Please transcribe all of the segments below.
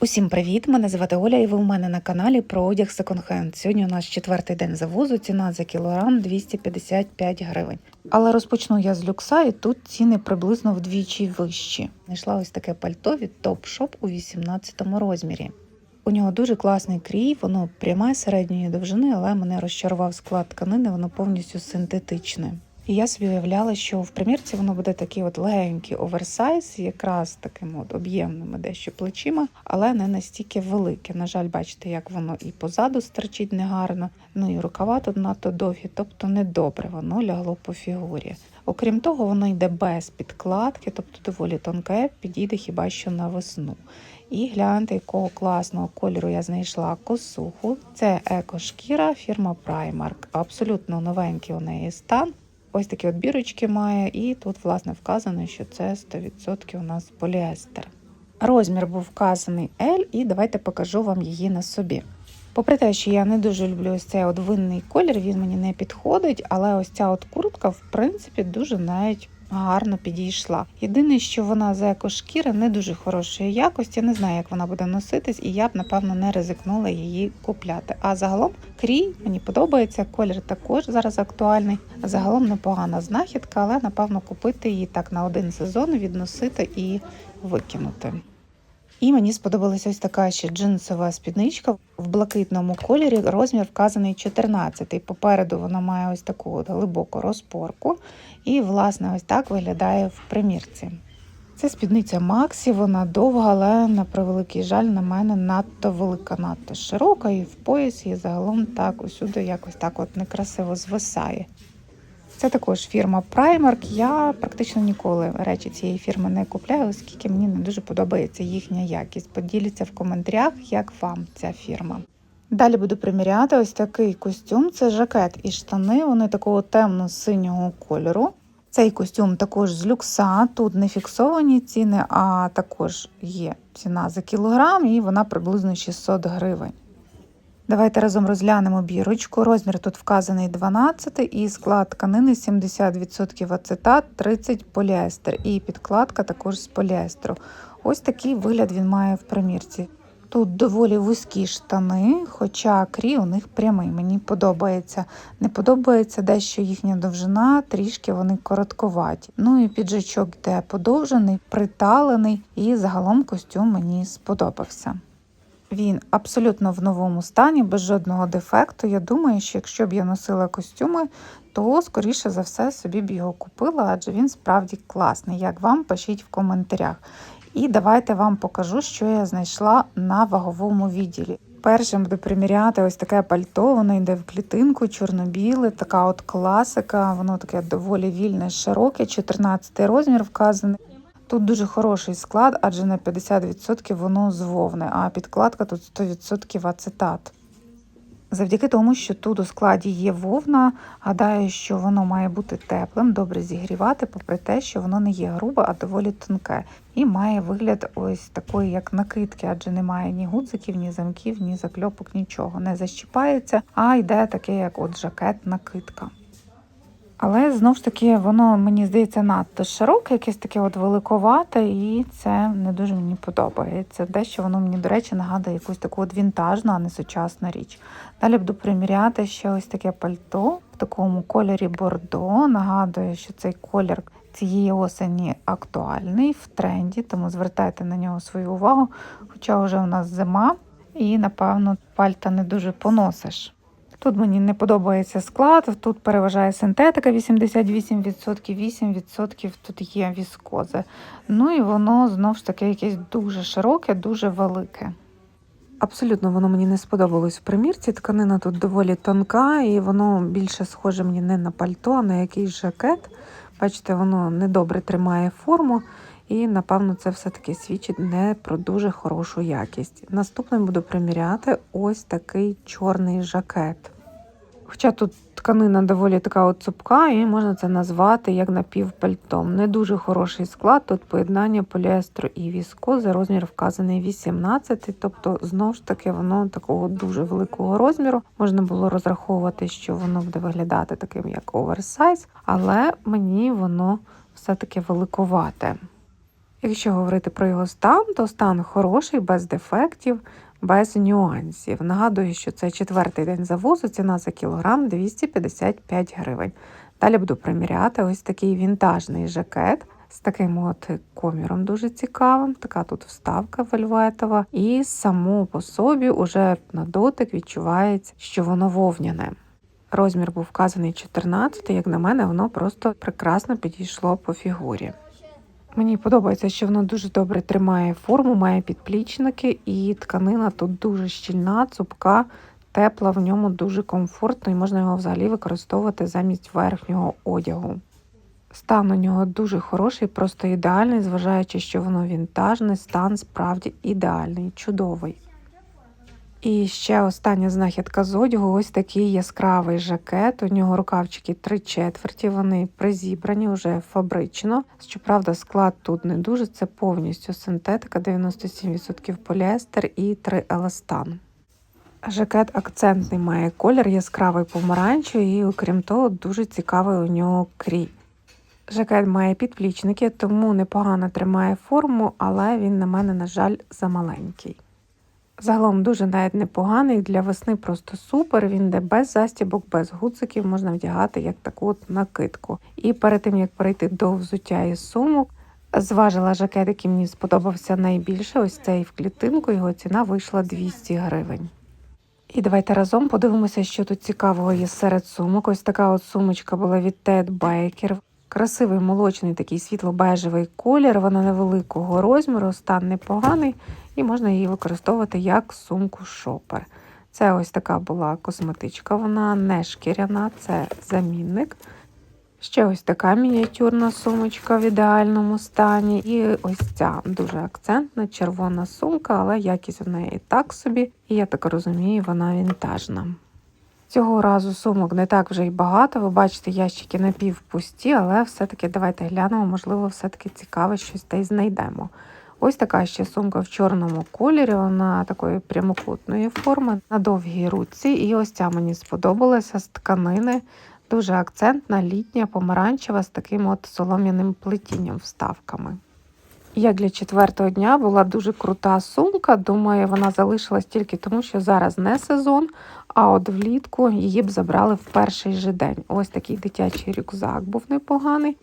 Усім привіт! Мене звати Оля, і ви у мене на каналі про одяг секонд-хенд. Сьогодні у нас четвертий день завозу. Ціна за кілограм 255 гривень. Але розпочну я з люкса, і тут ціни приблизно вдвічі вищі. Знайшла ось таке пальто від Top Shop у 18 розмірі. У нього дуже класний крій, воно пряме середньої довжини, але мене розчарував склад тканини, воно повністю синтетичне. І я собі уявляла, що в примірці воно буде такий от легенький оверсайз, якраз таким от об'ємними дещо плечима, але не настільки велике. На жаль, бачите, як воно і позаду стерчить негарно, ну і рукава тут надто довгі, тобто недобре воно лягло по фігурі. Окрім того, воно йде без підкладки, тобто доволі тонке, підійде хіба що на весну. І гляньте, якого класного кольору я знайшла косуху. Це екошкіра фірма Primark. Абсолютно новенький у неї стан. Ось такі от бірочки має, і тут, власне, вказано, що це 100% у нас поліестер. Розмір був вказаний L, і давайте покажу вам її на собі. Попри те, що я не дуже люблю ось цей от винний колір, він мені не підходить, але ось ця от куртка, в принципі, дуже навіть гарно підійшла. Єдине, що вона за екошкіри не дуже хорошої якості. Не знаю, як вона буде носитись, і я б, напевно, не ризикнула її купляти. А загалом крій мені подобається, колір також зараз актуальний. Загалом непогана знахідка, але напевно купити її так на один сезон, відносити і викинути. І мені сподобалася ось така ще джинсова спідничка в блакитному кольорі. Розмір вказаний 14. Попереду вона має ось таку глибоку розпорку. І, власне, ось так виглядає в примірці. Це спідниця Максі, вона довга, але на превеликий жаль, на мене надто велика, надто широка, і в поясі і загалом так усюди якось так от некрасиво звисає. Це також фірма Primark. Я практично ніколи речі цієї фірми не купляю, оскільки мені не дуже подобається їхня якість. Поділіться в коментарях, як вам ця фірма. Далі буду приміряти ось такий костюм. Це жакет і штани. Вони такого темно-синього кольору. Цей костюм також з люкса. Тут не фіксовані ціни, а також є ціна за кілограм, і вона приблизно 600 гривень. Давайте разом розглянемо бірочку. Розмір тут вказаний 12 і склад тканини 70% ацетат, 30 поліестер. І підкладка також з поліестеру. Ось такий вигляд він має в примірці. Тут доволі вузькі штани, хоча крій у них прямий. Мені подобається. Не подобається дещо їхня довжина, трішки вони коротковаті. Ну і піджачок йде подовжений, приталений, і загалом костюм мені сподобався. Він абсолютно в новому стані, без жодного дефекту. Я думаю, що якщо б я носила костюми, то скоріше за все собі б його купила, адже він справді класний. Як вам пишіть в коментарях. І давайте вам покажу, що я знайшла на ваговому відділі. Першим буду приміряти ось таке пальто, воно йде в клітинку, чорно-біле, така от класика, воно таке доволі вільне, широке, 14 розмір вказаний. Тут дуже хороший склад, адже на 50% воно з вовни, а підкладка тут 100% ацетат. Завдяки тому, що тут у складі є вовна, гадаю, що воно має бути теплим, добре зігрівати, попри те, що воно не є грубе, а доволі тонке. І має вигляд ось такої, як накидки, адже немає ні гудзиків, ні замків, ні закльопок, нічого. Не защіпається, а йде таке, як от жакет-накидка. Але знову ж таки, воно мені здається надто широке, якесь таке от великовате, і це не дуже мені подобається. Дещо воно мені, до речі, нагадує якусь таку от вінтажну, а не сучасну річ. Далі буду приміряти ще ось таке пальто в такому кольорі бордо. Нагадую, що цей колір цієї осені актуальний в тренді, тому звертайте на нього свою увагу. Хоча вже у нас зима, і, напевно, пальта не дуже поносиш. Тут мені не подобається склад, тут переважає синтетика 88%, 8% тут є віскози. Ну і воно знову ж таки якесь дуже широке, дуже велике. Абсолютно воно мені не сподобалось в примірці. Тканина тут доволі тонка, і воно більше схоже мені не на пальто, а на якийсь жакет. Бачите, воно недобре тримає форму. І, напевно, це все-таки свідчить не про дуже хорошу якість. Наступним буду приміряти ось такий чорний жакет. Хоча тут тканина доволі така от цупка, і можна це назвати як напівпальтом. Не дуже хороший склад, тут поєднання поліестру і віскози, розмір вказаний 18, тобто знову ж таки воно такого дуже великого розміру. Можна було розраховувати, що воно буде виглядати таким як оверсайз, але мені воно все-таки великовате. Якщо говорити про його стан, то стан хороший, без дефектів, без нюансів. Нагадую, що це четвертий день завозу, ціна за кілограм 255 гривень. Далі буду приміряти ось такий вінтажний жакет з таким от коміром дуже цікавим. Така тут вставка вельветова. І само по собі уже на дотик відчувається, що воно вовняне. Розмір був вказаний 14, як на мене, воно просто прекрасно підійшло по фігурі. Мені подобається, що воно дуже добре тримає форму, має підплічники, і тканина тут дуже щільна, цупка, тепла, в ньому дуже комфортно і можна його взагалі використовувати замість верхнього одягу. Стан у нього дуже хороший, просто ідеальний, зважаючи, що воно вінтажне, стан справді ідеальний, чудовий. І ще остання знахідка з ось такий яскравий жакет. У нього рукавчики три четверті, вони призібрані вже фабрично. Щоправда, склад тут не дуже, це повністю синтетика, 97% поліестер і 3 еластан. Жакет акцентний має колір, яскравий помаранчевий, і, окрім того, дуже цікавий у нього крій. Жакет має підплічники, тому непогано тримає форму, але він на мене, на жаль, замаленький. Загалом дуже навіть непоганий, для весни просто супер. Він йде без застібок, без гудзиків, можна вдягати як таку от накидку. І перед тим як перейти до взуття і сумок, зважила жакет, який мені сподобався найбільше. Ось цей в клітинку. Його ціна вийшла 200 гривень. І давайте разом подивимося, що тут цікавого є серед сумок. Ось така от сумочка була від Ted Baker. Красивий молочний такий світло-бежевий колір, вона невеликого розміру, стан непоганий, і можна її використовувати як сумку шопер. Це ось така була косметичка, вона не шкіряна, це замінник. Ще ось така мініатюрна сумочка в ідеальному стані. І ось ця дуже акцентна червона сумка, але якість в неї так собі. І я так розумію, вона вінтажна. Цього разу сумок не так вже й багато. Ви бачите, ящики напівпусті, але все-таки давайте глянемо, можливо, все-таки цікаве щось десь знайдемо. Ось така ще сумка в чорному кольорі, вона такої прямокутної форми на довгій руці. І ось ця мені сподобалася з тканини. Дуже акцентна, літня, помаранчева з таким от солом'яним плетінням вставками. Як для четвертого дня була дуже крута сумка. Думаю, вона залишилась тільки тому, що зараз не сезон, а от влітку її б забрали в перший же день. Ось такий дитячий рюкзак був непоганий.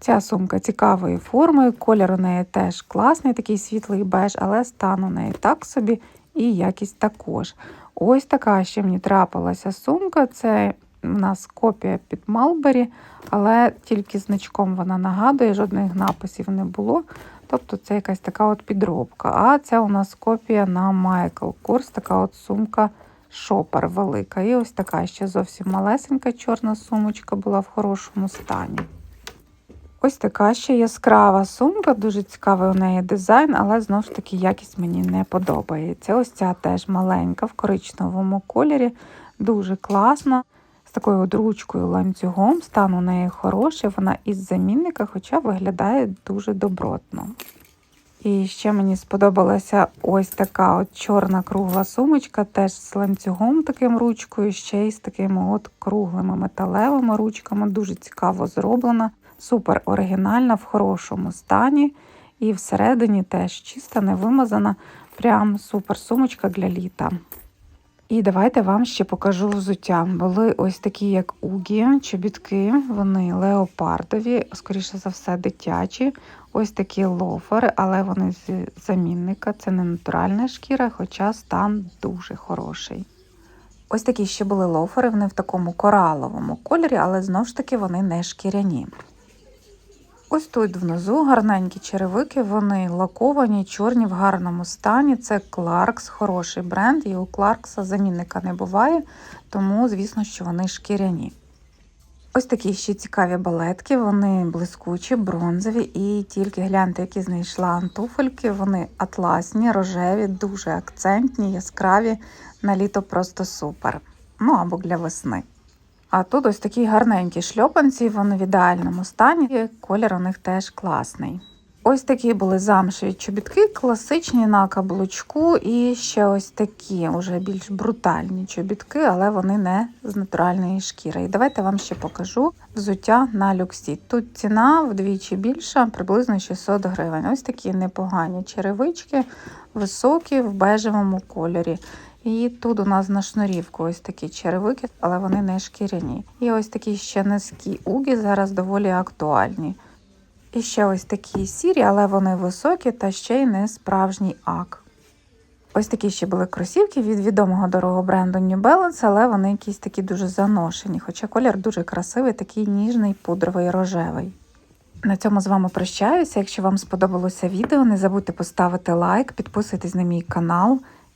Ця сумка цікавої форми, колір у неї теж класний, такий світлий беж, але стан у неї так собі і якість також. Ось така ще мені трапилася сумка. Це у нас копія під Малбері, але тільки значком вона нагадує, жодних написів не було. Тобто це якась така от підробка. А це у нас копія на Michael Kors, така от сумка шопер велика. І ось така ще зовсім малесенька чорна сумочка була в хорошому стані. Ось така ще яскрава сумка, дуже цікавий у неї дизайн, але знову ж таки якість мені не подобається. Ось ця теж маленька в коричневому кольорі, дуже класна. З такою от ручкою ланцюгом, стан у неї хороший, вона із замінника, хоча виглядає дуже добротно. І ще мені сподобалася ось така от чорна кругла сумочка, теж з ланцюгом таким ручкою, ще й з такими от круглими металевими ручками. Дуже цікаво зроблена, супер оригінальна, в хорошому стані. І всередині теж чиста, невимазана. Прям супер сумочка для літа. І давайте вам ще покажу взуття. Були ось такі, як угі, чобітки, вони леопардові, скоріше за все, дитячі. Ось такі лофери, але вони з замінника. Це не натуральна шкіра, хоча стан дуже хороший. Ось такі ще були лофери, вони в такому кораловому кольорі, але знову ж таки вони не шкіряні. Ось тут внизу гарненькі черевики, вони лаковані, чорні в гарному стані. Це Clarks, хороший бренд, і у Clarks замінника не буває, тому, звісно, що вони шкіряні. Ось такі ще цікаві балетки, вони блискучі, бронзові, і тільки гляньте, які знайшла туфельки, вони атласні, рожеві, дуже акцентні, яскраві, на літо просто супер. Ну або для весни. А тут ось такі гарненькі шльопанці, вони в ідеальному стані, колір у них теж класний. Ось такі були замшеві чобітки, класичні на каблучку, і ще ось такі, вже більш брутальні чобітки, але вони не з натуральної шкіри. І давайте вам ще покажу взуття на люксі. Тут ціна вдвічі більша, приблизно 600 гривень. Ось такі непогані черевички, високі в бежевому кольорі. І тут у нас на шнурівку ось такі черевики, але вони не шкіряні. І ось такі ще низькі угі зараз доволі актуальні. І ще ось такі сірі, але вони високі та ще й не справжній ак. Ось такі ще були кросівки від відомого дорогого бренду New Balance, але вони якісь такі дуже заношені. Хоча колір дуже красивий, такий ніжний, пудровий, рожевий. На цьому з вами прощаюся. Якщо вам сподобалося відео, не забудьте поставити лайк, підписуйтесь на мій канал